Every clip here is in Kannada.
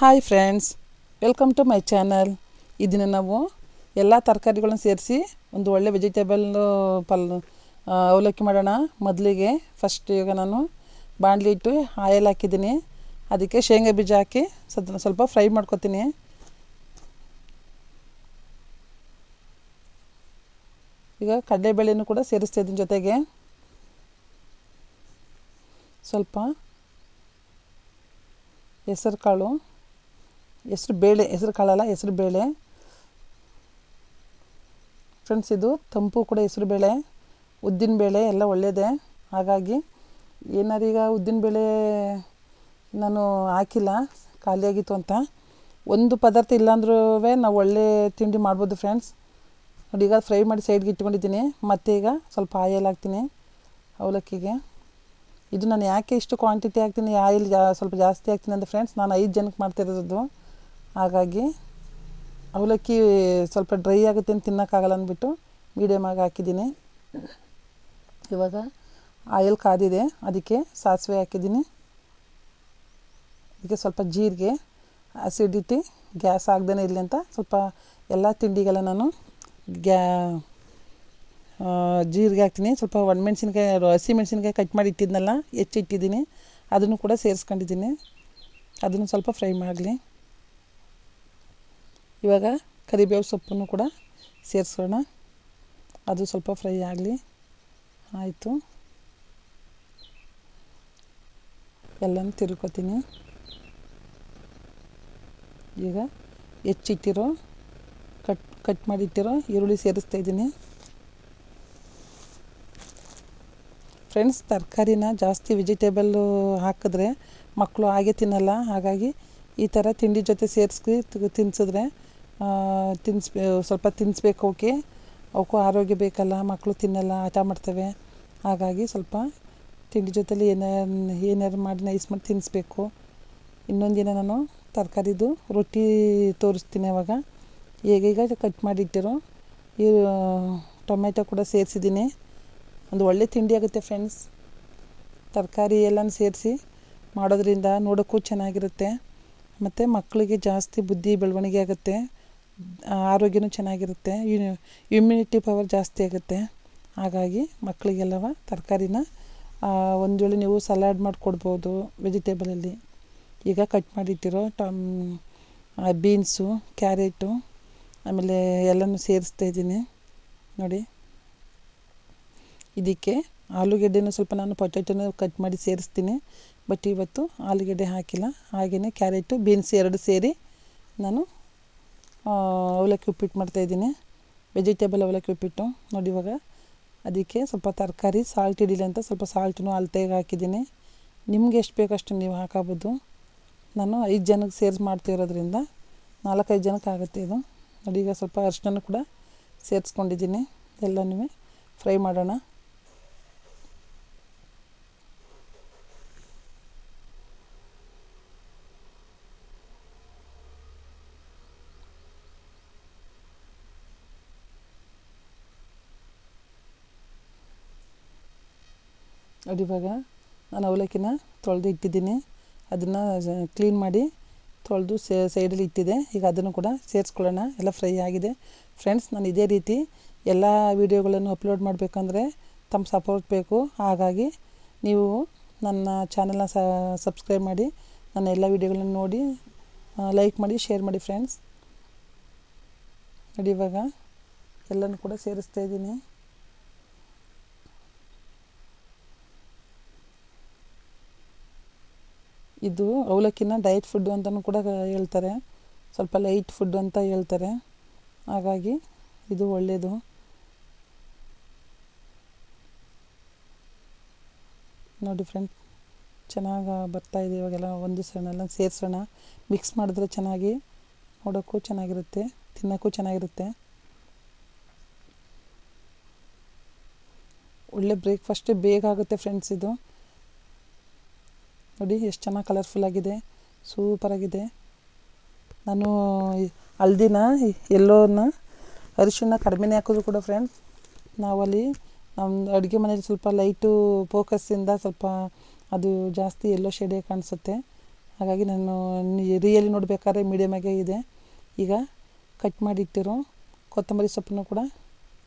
Hi friends welcome to my channel ಈ ದಿನ ನಾವು ಎಲ್ಲ ತರಕಾರಿಗಳನ್ನ ಸೇರಿಸಿ ಒಂದು ಒಳ್ಳೆ ವೆಜಿಟೇಬಲ್ ಪಲ್ ಅವಲಕ್ಕಿ ಮಾಡೋಣ. ಮೊದಲಿಗೆ ಫಸ್ಟ್ ಈಗ ನಾನು ಬಾಣಲಿ ಇಟ್ಟು ಆಯಲ್ ಹಾಕಿದ್ದೀನಿ. ಅದಕ್ಕೆ ಶೇಂಗಾ ಬೀಜ ಹಾಕಿ ಸ್ವಲ್ಪ ಸ್ವಲ್ಪ ಫ್ರೈ ಮಾಡ್ಕೊತೀನಿ. ಈಗ ಕಡಲೆಬೇಳೆನೂ ಕೂಡ ಸೇರಿಸ್ತಾ ಇದ್ದೀನಿ ಜೊತೆಗೆ. ಸ್ವಲ್ಪ ಹೆಸರು ಕಾಳು ಹೆಸ್ರು ಬೇಳೆ, ಹೆಸ್ರು ಕಾಳಲ್ಲ, ಹೆಸ್ರು ಬೇಳೆ. ಫ್ರೆಂಡ್ಸ್ ಇದು ತಂಪು ಕೂಡ ಹೆಸ್ರು ಬೇಳೆ, ಉದ್ದಿನ ಬೇಳೆ ಎಲ್ಲ ಒಳ್ಳೆಯದೇ ಹಾಗಾಗಿ ಏನಾರು ಈಗ ಉದ್ದಿನ ಬೇಳೆ ನಾನು ಹಾಕಿಲ್ಲ ಖಾಲಿಯಾಗಿತ್ತು ಅಂತ. ಒಂದು ಪದಾರ್ಥ ಇಲ್ಲಾಂದ್ರೂ ನಾವು ಒಳ್ಳೆ ತಿಂಡಿ ಮಾಡ್ಬೋದು ಫ್ರೆಂಡ್ಸ್ ನೋಡಿ, ಈಗ ಫ್ರೈ ಮಾಡಿ ಸೈಡ್ಗೆ ಇಟ್ಕೊಂಡಿದ್ದೀನಿ. ಮತ್ತೆ ಈಗ ಸ್ವಲ್ಪ ಆಯಲ್ ಹಾಕ್ತೀನಿ, ಅವಲಕ್ಕಿಗೆ. ಇದು ನಾನು ಯಾಕೆ ಇಷ್ಟು ಕ್ವಾಂಟಿಟಿ ಹಾಕ್ತೀನಿ, ಆಯಿಲ್ ಜಾ, ಸ್ವಲ್ಪ ಜಾಸ್ತಿ ಹಾಕ್ತೀನಿ ಅಂದರೆ ಫ್ರೆಂಡ್ಸ್ ನಾನು ಐದು ಜನಕ್ಕೆ ಮಾಡ್ತಿರೋದು. ಹಾಗಾಗಿ ಅವಲಕ್ಕಿ ಸ್ವಲ್ಪ ಡ್ರೈ ಆಗುತ್ತೆ ಅಂತ ತಿನ್ನೋಕ್ಕಾಗಲ್ಲ ಅಂದ್ಬಿಟ್ಟು ಮೀಡಿಯಮ್ ಆಗಿ ಹಾಕಿದ್ದೀನಿ. ಇವಾಗ ಆಯಿಲ್ ಕಾದಿದೆ, ಅದಕ್ಕೆ ಸಾಸಿವೆ ಹಾಕಿದ್ದೀನಿ. ಅದಕ್ಕೆ ಸ್ವಲ್ಪ ಜೀರಿಗೆ ಆ್ಯಸಿಡಿಟಿ ಗ್ಯಾಸ್ ಆಗ್ದೇ ಇರಲಿ ಅಂತ ಸ್ವಲ್ಪ ಎಲ್ಲ ತಿಂಡಿಗೆಲ್ಲ ನಾನು ಗ್ಯಾ ಜೀರಿಗೆ ಹಾಕ್ತೀನಿ. ಸ್ವಲ್ಪ ಒಣಮೆಣ್ಸಿನ್ಕಾಯಿ ಹಸಿ ಮೆಣಸಿನ್ಕಾಯಿ ಕಟ್ ಮಾಡಿ ಇಟ್ಟಿದ್ನಲ್ಲ ಹೆಚ್ಚಿಟ್ಟಿದ್ದೀನಿ ಅದನ್ನು ಕೂಡ ಸೇರಿಸ್ಕೊಂಡಿದ್ದೀನಿ. ಅದನ್ನು ಸ್ವಲ್ಪ ಫ್ರೈ ಮಾಡಲಿ. ಇವಾಗ ಕರಿಬೇವು ಸೊಪ್ಪನ್ನು ಕೂಡ ಸೇರಿಸೋಣ. ಅದು ಸ್ವಲ್ಪ ಫ್ರೈ ಆಗಲಿ. ಆಯಿತು. ಎಲ್ಲನೂ ತಿರ್ಕೋತೀನಿ. ಈಗ ಹೆಚ್ಚಿಟ್ಟಿರೋ, ಕಟ್ ಕಟ್ ಮಾಡಿಟ್ಟಿರೋ ಈರುಳ್ಳಿ ಸೇರಿಸ್ತಾ ಇದ್ದೀನಿ. ಫ್ರೆಂಡ್ಸ್, ತರಕಾರಿನ ಜಾಸ್ತಿ ವೆಜಿಟೇಬಲ್ಲು ಹಾಕಿದ್ರೆ ಮಕ್ಕಳು ಹಾಗೆ ತಿನ್ನಲ್ಲ. ಹಾಗಾಗಿ ಈ ಥರ ತಿಂಡಿ ಜೊತೆ ಸೇರಿಸಿ ತಿನ್ಸಿದ್ರೆ ತಿನ್ಸ್ ಸ್ವಲ್ಪ ತಿನ್ನಿಸ್ಬೇಕು ಅವಕ್ಕೆ ಅವಕ್ಕೂ ಆರೋಗ್ಯ ಬೇಕಲ್ಲ ಮಕ್ಕಳು ತಿನ್ನಲ್ಲ ಹಠ ಮಾಡ್ತವೆ. ಹಾಗಾಗಿ ಸ್ವಲ್ಪ ತಿಂಡಿ ಜೊತೆಲಿ ಏನಾರು ಏನಾರು ಮಾಡಿ ನೈಸ್ ಮಾಡಿ ತಿನ್ನಿಸ್ಬೇಕು ಇನ್ನೊಂದಿನ ನಾನು ತರಕಾರಿದು ರೊಟ್ಟಿ ತೋರಿಸ್ತೀನಿ ಅವಾಗ. ಹೇಗೀಗ ಕಟ್ ಮಾಡಿಟ್ಟಿರೋ, ಈ ಟೊಮೆಟೊ ಕೂಡ ಸೇರಿಸಿದ್ದೀನಿ. ಒಂದು ಒಳ್ಳೆ ತಿಂಡಿ ಆಗುತ್ತೆ ಫ್ರೆಂಡ್ಸ್. ತರಕಾರಿ ಎಲ್ಲನೂ ಸೇರಿಸಿ ಮಾಡೋದ್ರಿಂದ ನೋಡೋಕ್ಕೂ ಚೆನ್ನಾಗಿರುತ್ತೆ. ಮತ್ತು ಮಕ್ಕಳಿಗೆ ಜಾಸ್ತಿ ಬುದ್ಧಿ ಬೆಳವಣಿಗೆ ಆಗುತ್ತೆ. ಆರೋಗ್ಯನೂ ಚೆನ್ನಾಗಿರುತ್ತೆ ಇಮ್ಯುನಿಟಿ ಪವರ್ ಜಾಸ್ತಿ ಆಗುತ್ತೆ. ಹಾಗಾಗಿ ಮಕ್ಕಳಿಗೆಲ್ಲವ ತರಕಾರಿನ ಒಂದು ವೇಳೆ ನೀವು ಸಲಾಡ್ ಮಾಡಿಕೊಡ್ಬೋದು ವೆಜಿಟೇಬಲಲ್ಲಿ ಈಗ ಕಟ್ ಮಾಡಿಟ್ಟಿರೋ ಟಮ್ ಬೀನ್ಸು ಕ್ಯಾರೆಟು ಆಮೇಲೆ ಎಲ್ಲನೂ ಸೇರಿಸ್ತಾ ಇದ್ದೀನಿ. ನೋಡಿ. ಇದಕ್ಕೆ ಆಲೂಗೆಡ್ಡೆನೂ ಸ್ವಲ್ಪ ನಾನು ಪೊಟ್ಯಾಟೋನ ಕಟ್ ಮಾಡಿ ಸೇರಿಸ್ತೀನಿ. ಬಟ್ ಇವತ್ತು ಆಲೂಗೆಡ್ಡೆ ಹಾಕಿಲ್ಲ. ಹಾಗೆಯೇ ಕ್ಯಾರೆಟು ಬೀನ್ಸ್ ಎರಡು ಸೇರಿ ನಾನು ಅವಲಕ್ಕಿ ಉಪ್ಪಿಟ್ಟು ಮಾಡ್ತಾಯಿದ್ದೀನಿ ವೆಜಿಟೇಬಲ್ ಅವಲಕ್ಕಿ ಉಪ್ಪಿಟ್ಟು. ನೋಡಿ ಇವಾಗ. ಅದಕ್ಕೆ ಸ್ವಲ್ಪ ತರಕಾರಿ ಸಾಲ್ಟ್ ಹಿಡಿಲಿ ಅಂತ ಸ್ವಲ್ಪ ಸಾಲ್ಟನ್ನು ಅಳತೆಗೆ ಹಾಕಿದ್ದೀನಿ. ನಿಮ್ಗೆ ಎಷ್ಟು ಬೇಕಷ್ಟು ನೀವು ಹಾಕೋಬೋದು. ನಾನು ಐದು ಜನಕ್ಕೆ ಸೇರಿಸಿ ಮಾಡ್ತಿರೋದ್ರಿಂದ ನಾಲ್ಕೈದು ಜನಕ್ಕೆ ಆಗುತ್ತೆ ಇದು. ನೋಡಿ ಈಗ ಸ್ವಲ್ಪ ಅರಿಶಿನ ಕೂಡ ಸೇರಿಸ್ಕೊಂಡಿದ್ದೀನಿ. ಎಲ್ಲನೂ ಫ್ರೈ ಮಾಡೋಣ. ನೋಡಿ ಇವಾಗ ನಾನು ಅವಲಕ್ಕಿನ ತೊಳೆದು ಇಟ್ಟಿದ್ದೀನಿ. ಅದನ್ನು ಕ್ಲೀನ್ ಮಾಡಿ ತೊಳೆದು ಸೈಡಲ್ಲಿ ಇಟ್ಟಿದೆ. ಈಗ ಅದನ್ನು ಕೂಡ ಸೇರಿಸ್ಕೊಳ್ಳೋಣ. ಎಲ್ಲ ಫ್ರೈ ಆಗಿದೆ. ಫ್ರೆಂಡ್ಸ್ ನಾನು ಇದೇ ರೀತಿ ಎಲ್ಲ ವೀಡಿಯೋಗಳನ್ನು ಅಪ್ಲೋಡ್ ಮಾಡಬೇಕಂದ್ರೆ ತಮ್ಮ ಸಪೋರ್ಟ್ ಬೇಕು. ಹಾಗಾಗಿ ನೀವು ನನ್ನ ಚಾನಲ್ನ ಸಬ್ಸ್ಕ್ರೈಬ್ ಮಾಡಿ ನನ್ನ ಎಲ್ಲ ವೀಡಿಯೋಗಳನ್ನು ನೋಡಿ ಲೈಕ್ ಮಾಡಿ ಶೇರ್ ಮಾಡಿ ಫ್ರೆಂಡ್ಸ್ ನೋಡಿ ಇವಾಗ ಎಲ್ಲನೂ ಕೂಡ ಸೇರಿಸ್ತಾ ಇದ್ದೀನಿ. ಇದು ಅವಲಕ್ಕಿನ ಡಯಟ್ ಫುಡ್ಡು ಅಂತಲೂ ಕೂಡ ಹೇಳ್ತಾರೆ. ಸ್ವಲ್ಪ ಲೈಟ್ ಫುಡ್ ಅಂತ ಹೇಳ್ತಾರೆ. ಹಾಗಾಗಿ ಇದು ಒಳ್ಳೆಯದು ನೋಡಿ ಫ್ರೆಂಡ್ ಚೆನ್ನಾಗಿ ಬರ್ತಾಯಿದೆ ಇವಾಗೆಲ್ಲ ಒಂದು ಸಣ್ಣ ಸೇರಿಸೋಣ ಮಿಕ್ಸ್ ಮಾಡಿದ್ರೆ ಚೆನ್ನಾಗಿ ನೋಡೋಕ್ಕೂ ಚೆನ್ನಾಗಿರುತ್ತೆ, ತಿನ್ನೋಕ್ಕೂ ಚೆನ್ನಾಗಿರುತ್ತೆ. ಒಳ್ಳೆ ಬ್ರೇಕ್ಫಾಸ್ಟೇ ಬೇಗ ಆಗುತ್ತೆ ಫ್ರೆಂಡ್ಸ್ ಇದು. ನೋಡಿ, ಎಷ್ಟು ಚೆನ್ನಾಗಿ ಕಲರ್ಫುಲ್ ಆಗಿದೆ. ಸೂಪರಾಗಿದೆ ನಾನು ಹಳದಿನ ಎಲ್ಲೋನ ಅರಿಶಿನ ಕಡಿಮೆನೇ ಹಾಕಿದ್ರು ಕೂಡ ಫ್ರೆಂಡ್ಸ್ ನಾವಲ್ಲಿ ನಮ್ಮ ಅಡುಗೆ ಮನೇಲಿ ಸ್ವಲ್ಪ ಲೈಟು ಫೋಕಸ್ಸಿಂದ ಸ್ವಲ್ಪ ಅದು ಜಾಸ್ತಿ ಎಲ್ಲೋ ಶೇಡೇ ಕಾಣಿಸುತ್ತೆ. ಹಾಗಾಗಿ ನಾನು ರಿಯಲಿ ನೋಡಬೇಕಾದ್ರೆ ಮೀಡಿಯಮಾಗೇ ಇದೆ. ಈಗ ಕಟ್ ಮಾಡಿಟ್ಟಿರೋ ಕೊತ್ತಂಬರಿ ಸೊಪ್ಪನ್ನು ಕೂಡ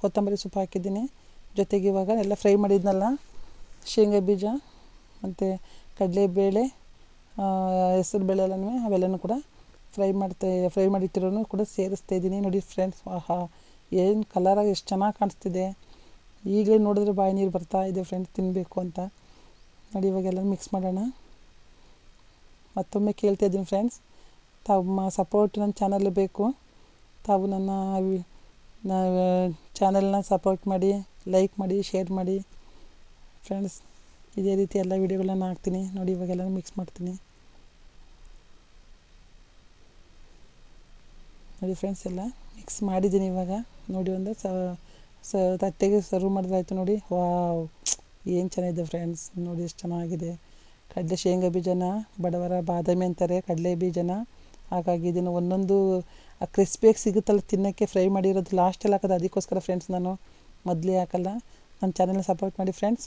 ಕೊತ್ತಂಬರಿ ಸೊಪ್ಪು ಹಾಕಿದ್ದೀನಿ. ಜೊತೆಗೆ ಇವಾಗ ಎಲ್ಲ ಫ್ರೈ ಮಾಡಿದ್ನಲ್ಲ, ಶೇಂಗಾ ಬೀಜ. ಮತ್ತು ಕಡಲೆಬೇಳೆ ಹೆಸರು ಬೇಳೆ ಎಲ್ಲನೂ ಅವೆಲ್ಲನೂ ಕೂಡ ಫ್ರೈ ಮಾಡ್ತಾ, ಫ್ರೈ ಮಾಡಿಟ್ಟಿರೋನು ಕೂಡ ಸೇರಿಸ್ತಾ ಇದ್ದೀನಿ. ನೋಡಿ ಫ್ರೆಂಡ್ಸ್ ಆಹಾ, ಏನು ಕಲರಾಗಿ ಎಷ್ಟು ಚೆನ್ನಾಗಿ ಕಾಣಿಸ್ತಿದೆ. ಈಗಲೇ ನೋಡಿದ್ರೆ ಬಾಯಿ ನೀರು ಬರ್ತಾ ಇದೆ ಫ್ರೆಂಡ್ಸ್ ತಿನ್ನಬೇಕು ಅಂತ. ನೋಡಿ ಇವಾಗೆಲ್ಲ ಮಿಕ್ಸ್ ಮಾಡೋಣ. ಮತ್ತೊಮ್ಮೆ ಕೇಳ್ತಾ ಇದ್ದೀನಿ ಫ್ರೆಂಡ್ಸ್ ತಮ್ಮ ಸಪೋರ್ಟ್ ನನ್ನ ಚಾನಲ್ ಬೇಕು. ತಾವು ನನ್ನ ಚಾನಲ್ನ ಸಪೋರ್ಟ್ ಮಾಡಿ ಲೈಕ್ ಮಾಡಿ ಶೇರ್ ಮಾಡಿ. ಫ್ರೆಂಡ್ಸ್ ಇದೇ ರೀತಿ ಎಲ್ಲ ವೀಡಿಯೋಗಳನ್ನ ಹಾಕ್ತೀನಿ. ನೋಡಿ ಇವಾಗೆಲ್ಲ ಮಿಕ್ಸ್ ಮಾಡ್ತೀನಿ. ನೋಡಿ ಫ್ರೆಂಡ್ಸ್ ಎಲ್ಲ ಮಿಕ್ಸ್ ಮಾಡಿದ್ದೀನಿ ಇವಾಗ. ನೋಡಿ, ಒಂದು ಸ ತಟ್ಟೆಗೆ ಸರ್ವ್ ಮಾಡಿದಾಯ್ತು ನೋಡಿ. ವಾವ್! ಏನು ಚೆನ್ನಾಗಿದೆ ಫ್ರೆಂಡ್ಸ್ ನೋಡಿ, ಎಷ್ಟು ಚೆನ್ನಾಗಿದೆ. ಕಡಲೆ ಶೇಂಗಾ ಬೀಜನ, ಬಡವರ ಬಾದಾಮಿ ಅಂತಾರೆ, ಕಡಲೆ ಬೀಜನ. ಹಾಗಾಗಿ ಇದನ್ನು ಒಂದೊಂದು ಕ್ರಿಸ್ಪಿಯಾಗಿ ಸಿಗುತ್ತಲ್ಲ ತಿನ್ನೋಕ್ಕೆ ಫ್ರೈ ಮಾಡಿರೋದು ಲಾಸ್ಟಲ್ಲಿ ಹಾಕೋದು, ಅದಕ್ಕೋಸ್ಕರ ಫ್ರೆಂಡ್ಸ್ ನಾನು ಮೊದಲೇ ಹಾಕಲ್ಲ. ನನ್ನ ಚಾನಲ್ನ ಸಪೋರ್ಟ್ ಮಾಡಿ friends